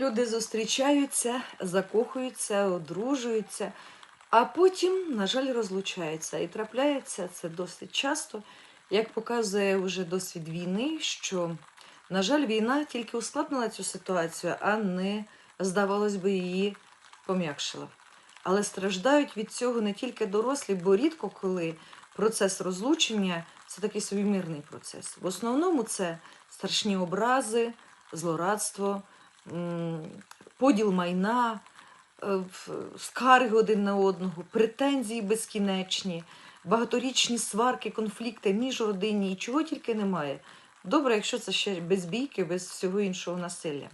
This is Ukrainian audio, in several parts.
Люди зустрічаються, закохуються, одружуються, а потім, на жаль, розлучаються. І трапляється це досить часто, як показує вже досвід війни, що, на жаль, війна тільки ускладнила цю ситуацію, а не, здавалось би, її пом'якшила. Але страждають від цього не тільки дорослі, бо рідко коли процес розлучення це такий собі мирний процес. В основному це страшні образи, злорадство, поділ майна, е, скарги один на одного, претензії безкінечні, багаторічні сварки, конфлікти між родині і чого тільки немає. Добре, якщо це ще без бійки, без всього іншого насилля.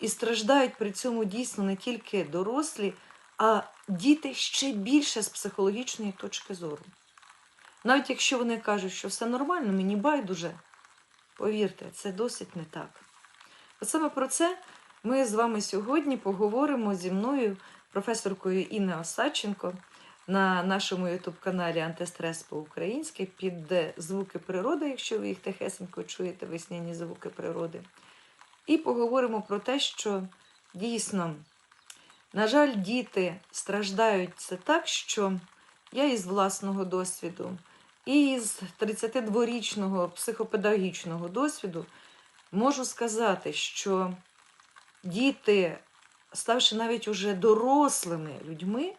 І страждають при цьому дійсно не тільки дорослі, а діти ще більше з психологічної точки зору. Навіть якщо вони кажуть, що все нормально, мені байдуже, повірте, це досить не так. Саме про це ми з вами сьогодні поговоримо зі мною, професоркою Інною Осадченко, на нашому ютуб-каналі Антистрес по-українськи під звуки природи, якщо ви їх тихесенько чуєте, весняні звуки природи. І поговоримо про те, що дійсно, на жаль, діти страждають це так, що я із власного досвіду, і із 32-річного психопедагогічного досвіду можу сказати, що діти, ставши навіть уже дорослими людьми,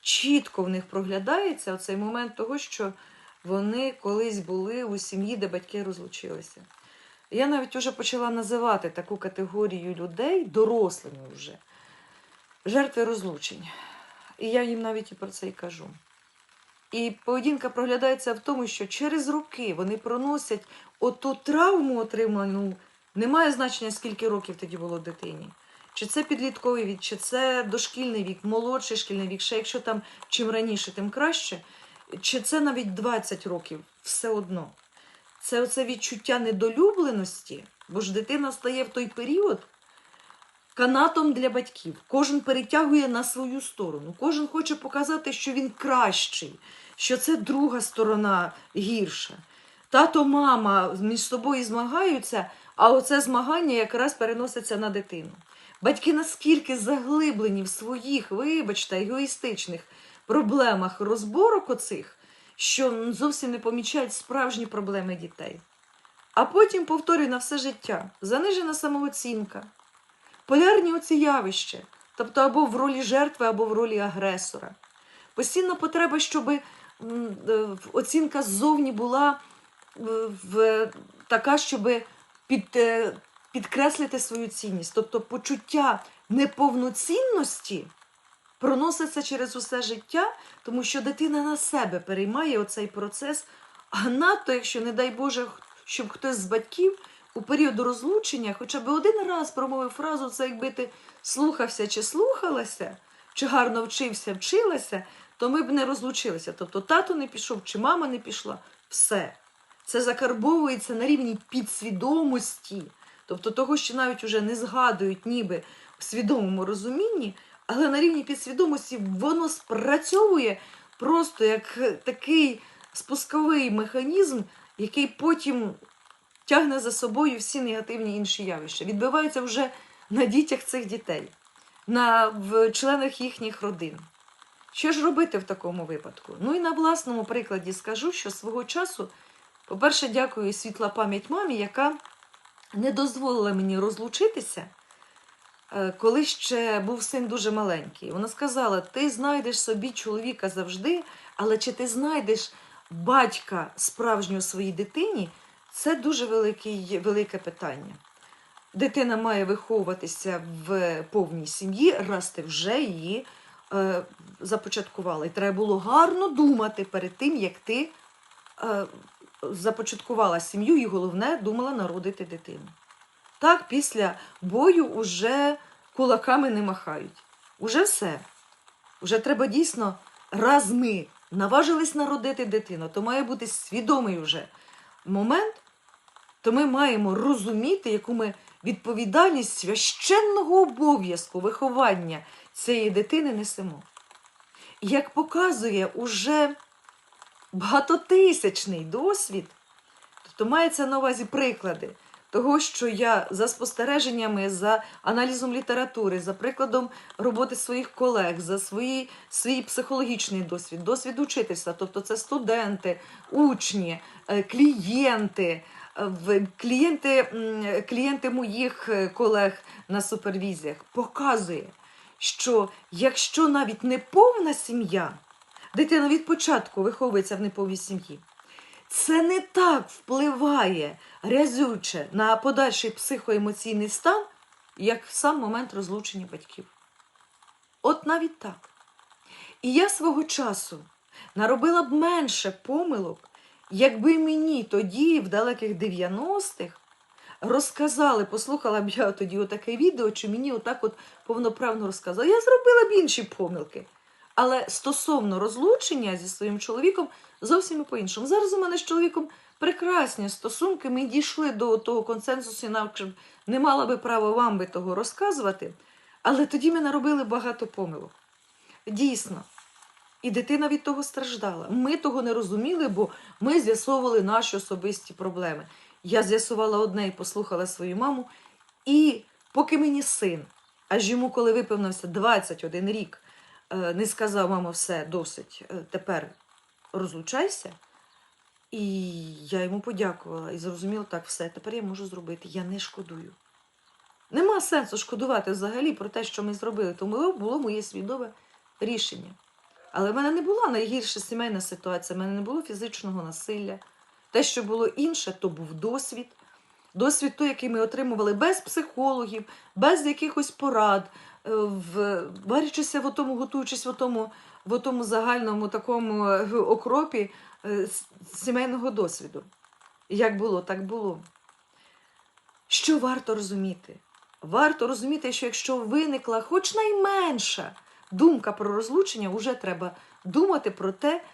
чітко в них проглядається оцей момент того, що вони колись були у сім'ї, де батьки розлучилися. Я навіть вже почала називати таку категорію людей дорослими вже жертви розлучень. І я їм навіть і про це і кажу. І поведінка проглядається в тому, що через роки вони проносять оту травму отриману, немає значення, скільки років тоді було дитині. Чи це підлітковий вік, чи це дошкільний вік, молодший шкільний вік, ще якщо там чим раніше, тим краще, чи це навіть 20 років, все одно. Це оце відчуття недолюбленості, бо ж дитина стає в той період канатом для батьків. Кожен перетягує на свою сторону, кожен хоче показати, що він кращий, що це друга сторона гірша. Тато, мама між собою змагаються, а оце змагання якраз переноситься на дитину. Батьки наскільки заглиблені в своїх, вибачте, егоїстичних проблемах розборок оцих, що зовсім не помічають справжні проблеми дітей. А потім повторюю на все життя: занижена самооцінка, полярні оці явища, тобто або в ролі жертви, або в ролі агресора. Постійна потреба, щоб м, е, оцінка ззовні була е, в, така, щоб під, е, підкреслити свою цінність. Тобто почуття неповноцінності проноситься через усе життя, тому що дитина на себе переймає оцей процес, а надто, якщо, не дай Боже, щоб хтось з батьків у період розлучення хоча б один раз промовив фразу, це якби ти слухався чи слухалася, чи гарно вчився, вчилася, то ми б не розлучилися. Тобто тато не пішов, чи мама не пішла, все. Це закарбовується на рівні підсвідомості, тобто того, що навіть уже не згадують ніби в свідомому розумінні, але на рівні підсвідомості воно спрацьовує просто як такий спусковий механізм, який потім тягне за собою всі негативні інші явища. Відбиваються вже на дітях цих дітей, на в членах їхніх родин. Що ж робити в такому випадку? Ну і на власному прикладі скажу, що свого часу, по-перше, дякую світла пам'ять мамі, яка не дозволила мені розлучитися, е, коли ще був син дуже маленький. Вона сказала: ти знайдеш собі чоловіка завжди, але чи ти знайдеш батька справжнього своїй дитині, це дуже великий, велике питання. Дитина має виховуватися в повній сім'ї, раз ти вже її е, започаткувала. І треба було гарно думати перед тим, як ти е, започаткувала сім'ю, і головне, думала народити дитину. Так, після бою уже кулаками не махають. Уже все. Уже треба дійсно, раз ми наважились народити дитину, то має бути свідомий вже момент, то ми маємо розуміти, яку ми відповідальність священного обов'язку виховання цієї дитини несемо. Як показує уже багатотисячний досвід, тобто мається на увазі приклади, того, що я за спостереженнями, за аналізом літератури, за прикладом роботи своїх колег, за свої, свій психологічний досвід, досвід учительства, тобто це студенти, учні, е, клієнти, клієнти, клієнти моїх е, колег на супервізіях, показує, що якщо навіть не повна сім'я, дитина від початку виховується в неповній сім'ї, це не так впливає рязюче на подальший психоемоційний стан, як сам момент розлучення батьків. От навіть так. І я свого часу наробила б менше помилок, якби мені тоді, в далеких 90-х, розказали, послухала б я тоді отаке відео, чи мені отак от повноправно розказали. Я зробила б інші помилки. Але стосовно розлучення зі своїм чоловіком зовсім по-іншому. Зараз у мене з чоловіком прекрасні стосунки. Ми дійшли до того консенсусу, інакше не мала би права вам би того розказувати. Але тоді ми наробили багато помилок. Дійсно. І дитина від того страждала. Ми того не розуміли, бо ми з'ясовували наші особисті проблеми. Я з'ясувала одне і послухала свою маму. І поки мені син, аж йому, коли виповнився 21 рік, е, не сказав, мамо, все, досить, е, тепер розлучайся. І я йому подякувала і зрозуміла, так, все, тепер я можу зробити. Я не шкодую. Нема сенсу шкодувати взагалі про те, що ми зробили, тому було моє свідоме рішення. Але в мене не була найгірша сімейна ситуація, в мене не було фізичного насилля. Те, що було інше, то був досвід. Досвід той, який ми отримували без психологів, без якихось порад, е, в, в отому, готуючись в отому, в отому загальному такому е, окропі е, сімейного досвіду. Як було, так було. Що варто розуміти? Варто розуміти, що якщо виникла хоч найменша думка про розлучення, вже треба думати про те,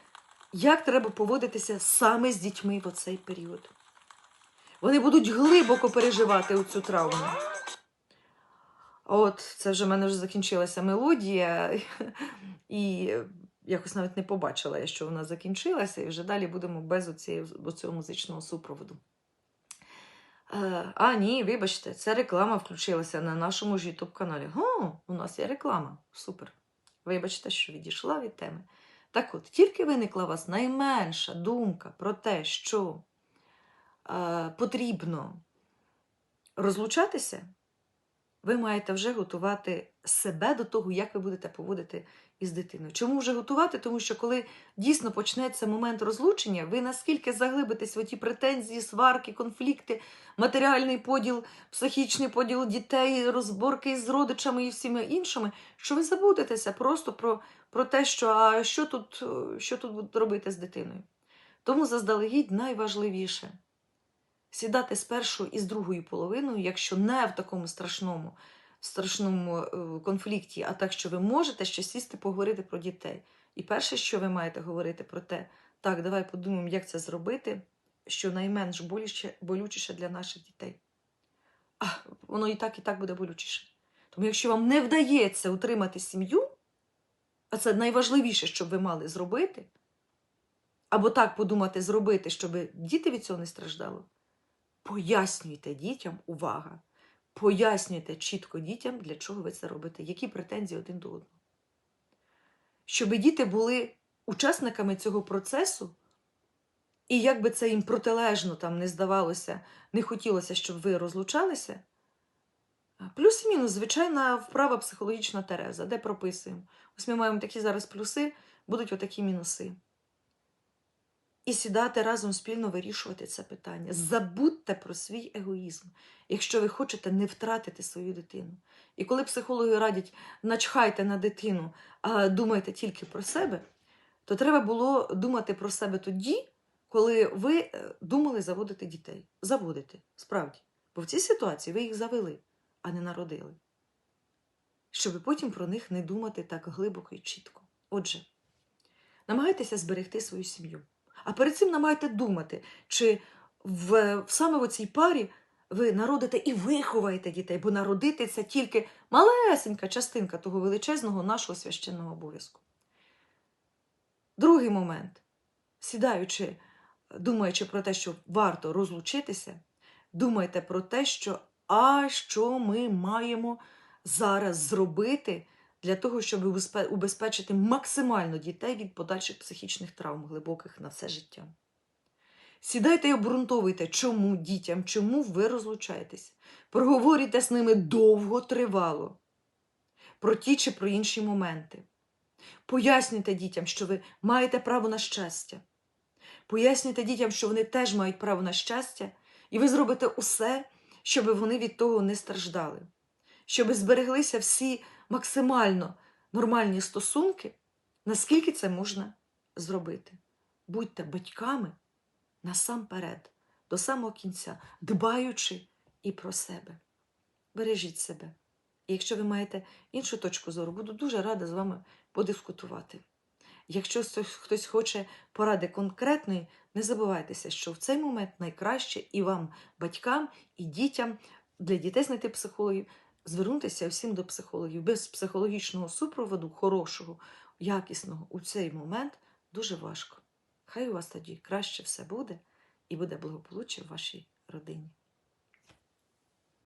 як треба поводитися саме з дітьми в оцей період. Вони будуть глибоко переживати цю травму. От, це вже в мене вже закінчилася мелодія, і якось навіть не побачила я, що вона закінчилася, і вже далі будемо без оцього музичного супроводу. Е, А, ні, вибачте, це реклама включилася на нашому ж youtube каналі. О, у нас є реклама. Супер. Вибачте, що відійшла від теми. Так от, тільки виникла у вас найменша думка про те, що е, потрібно розлучатися, ви маєте вже готувати себе до того, як ви будете поводити із дитиною. Чому вже готувати? Тому що коли дійсно почнеться момент розлучення, ви наскільки заглибитесь в ті претензії, сварки, конфлікти, матеріальний поділ, психічний поділ дітей, розборки з родичами і всіми іншими, що ви забудетеся просто про, про те, що а що тут, що тут робити з дитиною. Тому заздалегідь найважливіше сідати з першою і з другою половиною, якщо не в такому страшному, страшному е, конфлікті, а так, що ви можете ще сісти поговорити про дітей. І перше, що ви маєте говорити про те, так, давай подумаємо, як це зробити, що найменш болюче, болючіше для наших дітей. А воно і так, і так буде болючіше. Тому якщо вам не вдається утримати сім'ю, а це найважливіше, що ви мали зробити, або так подумати зробити, щоб діти від цього не страждали, пояснюйте дітям, увага, пояснюйте чітко дітям, для чого ви це робите, які претензії один до одного. Щоб діти були учасниками цього процесу, і як би це їм протилежно там не здавалося, не хотілося, щоб ви розлучалися. Плюс і мінус, звичайна вправа психологічна Тереза, де прописуємо. Ось ми маємо такі зараз плюси, будуть отакі мінуси. І сідати разом спільно вирішувати це питання. Забудьте про свій егоїзм, якщо ви хочете не втратити свою дитину. І коли психологи радять начхайте на дитину, а думайте тільки про себе, то треба було думати про себе тоді, коли ви е, думали заводити дітей. Заводити, справді. Бо в цій ситуації ви їх завели, а не народили. Щоб потім про них не думати так глибоко і чітко. Отже, намагайтеся зберегти свою сім'ю. А перед цим намагайте думати, чи в саме в цій парі ви народите і виховаєте дітей, бо народити це тільки малесенька частинка того величезного нашого священного обов'язку. Другий момент, сідаючи, думаючи про те, що варто розлучитися, думайте про те, що а що ми маємо зараз зробити для того, щоб убезпечити максимально дітей від подальших психічних травм, глибоких на все життя. Сідайте і обґрунтовуйте, чому дітям, чому ви розлучаєтесь. Проговорюйте з ними довго тривало про ті чи про інші моменти. Пояснюйте дітям, що ви маєте право на щастя. Пояснюйте дітям, що вони теж мають право на щастя, і ви зробите усе, щоб вони від того не страждали, щоб збереглися всі максимально нормальні стосунки, наскільки це можна зробити. Будьте батьками насамперед, до самого кінця, дбаючи і про себе. Бережіть себе. І якщо ви маєте іншу точку зору, буду дуже рада з вами подискутувати. Якщо хтось- хоче поради конкретної, не забувайтеся, що в цей момент найкраще і вам, батькам, і дітям, для дітей знайти психологів, звернутися всім до психологів. Без психологічного супроводу, хорошого, якісного, у цей момент дуже важко. Хай у вас тоді краще все буде і буде благополуччя в вашій родині.